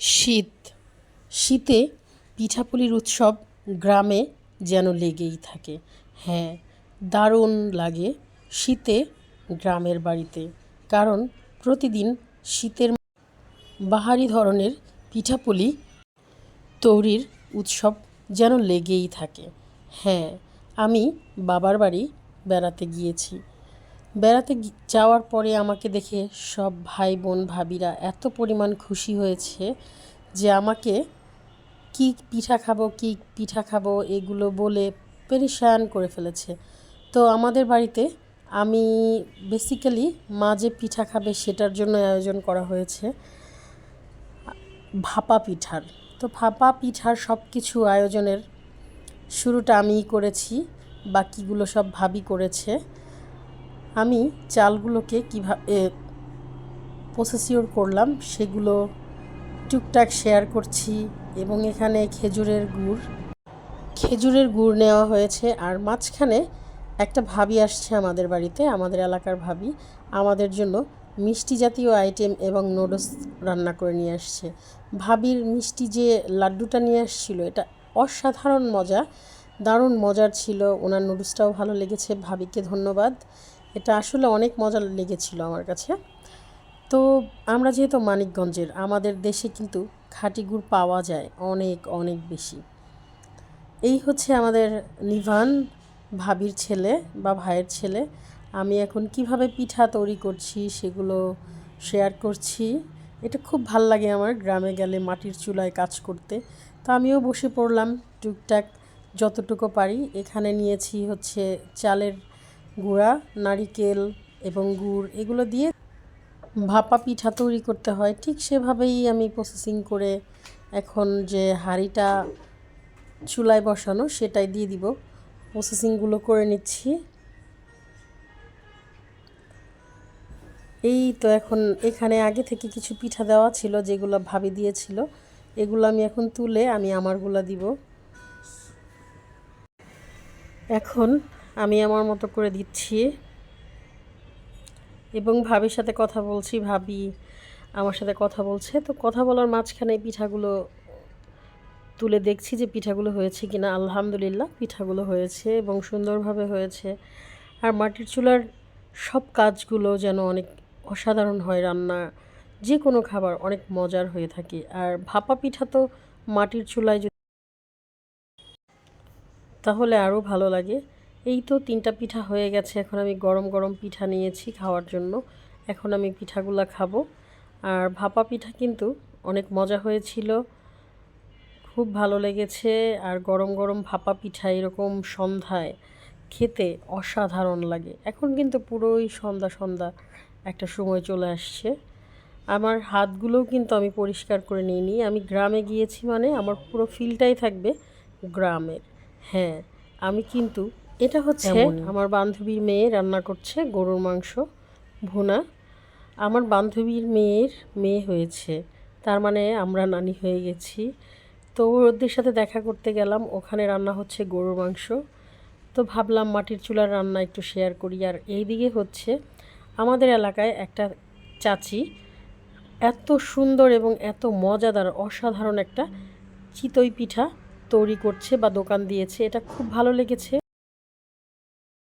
শীত। শীতে পিঠাপুলির উৎসব গ্রামে যেন লেগেই থাকে। হ্যাঁ দারুণ লাগে শীতে গ্রামের বাড়িতে। কারণ প্রতিদিন শীতের বাহারি ধরনের পিঠাপুলি তৈরির উৎসব যেন লেগেই থাকে। হ্যাঁ আমি বাবার বাড়ি বেড়াতে গিয়েছি। বেড়াতে যাওয়ার পরে আমাকে দেখে সব ভাই বোন ভাবিরা এত পরিমাণ খুশি হয়েছে যে আমাকে কি পিঠা খাব, কি পিঠা খাব এগুলো বলে পেরেশান করে ফেলেছে। তো আমাদের বাড়িতে আমি বেসিক্যালি মা যে পিঠা খাবে সেটার জন্য আয়োজন করা হয়েছে, ভাপা পিঠার। তো ভাপা পিঠার সব কিছু আয়োজনের শুরুটা আমিই করেছি, বাকিগুলো সব ভাবি করেছে। আমি চালগুলোকে কীভাবে প্রসেসিওর করলাম, সেগুলো টুকটাক শেয়ার করছি এবং এখানে খেজুরের গুড়। খেজুরের গুড় নেওয়া হয়েছে আর মাঝখানে একটা ভাবি আসছে আমাদের বাড়িতে, আমাদের এলাকার ভাবি। আমাদের জন্য মিষ্টি জাতীয় আইটেম এবং নুডলস রান্না করে নিয়ে আসছে। ভাবির মিষ্টি যে লাড্ডুটা নিয়ে আসছিল, এটা অসাধারণ মজা, দারুণ মজার ছিল। ওনার নুডলসটাও ভালো লেগেছে। ভাবিকে ধন্যবাদ। এটা আসলে অনেক মজা লেগেছিল আমার কাছে। তো আমরা যেহেতু মানিকগঞ্জের, আমাদের দেশে কিন্তু খাঁটি গুড় পাওয়া যায় অনেক অনেক বেশি। এই হচ্ছে আমাদের নিভান ভাবির ছেলে বা ভাইয়ের ছেলে। আমি এখন কীভাবে পিঠা তৈরি করছি সেগুলো শেয়ার করছি। এটা খুব ভালো লাগে আমার গ্রামে গেলে মাটির চুলায় কাজ করতে। তো আমিও বসে পড়লাম, টুকটাক যতটুকু পারি। এখানে নিয়েছি হচ্ছে চালের গুঁড়া, নারিকেল এবং গুড় এগুলো দিয়ে ভাপা পিঠা তৈরি করতে হয়। ঠিক সেভাবেই আমি প্রসেসিং করে এখন যে হাঁড়িটা চুলায় বসানো সেটাই দিয়ে দিব। প্রসেসিংগুলো করে নিচ্ছি। এই তো এখন এখানে আগে থেকে কিছু পিঠা দেওয়া ছিল যেগুলো ভাবি দিয়েছিল, এগুলো আমি এখন তুলে আমি আমারগুলো দিব। এখন আমি আমার মতো করে দিচ্ছি। এবং ভাবির সাথে কথা বলছি, ভাবি আমার সাথে কথা বলছে। তো কথা বলার মাঝখানে পিঠাগুলো তুলে দেখছি যে পিঠাগুলো হয়েছে কিনা। আলহামদুলিল্লাহ, পিঠাগুলো হয়েছে এবং সুন্দরভাবে হয়েছে। আর মাটির চুলার সব কাজগুলো যেন অনেক অসাধারণ হয় রান্না। যে কোনো খাবার অনেক মজার হয়ে থাকে। আর ভাপা পিঠা তো মাটির চুলায় যদি তাহলে আরও ভালো লাগে। এই তো তিনটা পিঠা হয়ে গেছে। এখন আমি গরম গরম পিঠা নিয়েছি খাওয়ার জন্য। এখন আমি পিঠাগুলা খাব। আর ভাপা পিঠা কিন্তু অনেক মজা হয়েছিল। খুব ভালো লেগেছে। আর গরম গরম ভাপা পিঠা এরকম সন্ধ্যায় খেতে অসাধারণ লাগে। এখন কিন্তু পুরোই সন্ধ্যা সন্ধ্যা একটা সময় চলে আসছে। আমার হাতগুলোও কিন্তু আমি পরিষ্কার করে নিইনি। আমি গ্রামে গিয়েছি মানে আমার পুরো ফিলটাই থাকবে গ্রামের। হ্যাঁ আমি কিন্তু এটা হচ্ছে আমার বান্ধবীর মেয়ে রান্না করছে গরুর মাংস ভুনা। আমার বান্ধবীর মেয়ের মেয়ে হয়েছে তার মানে আমরা নানি হয়ে গেছি। তো ওদের সাথে দেখা করতে গেলাম ওখানে রান্না হচ্ছে গরুর মাংস। তো ভাবলাম মাটির চুলার রান্না একটু শেয়ার করি। আর এইদিকে হচ্ছে আমাদের এলাকায় একটা চাচি এত সুন্দর এবং এত মজাদার অসাধারণ একটা চিতই পিঠা তৈরি করছে বা দোকান দিয়েছে। এটা খুব ভালো লেগেছে।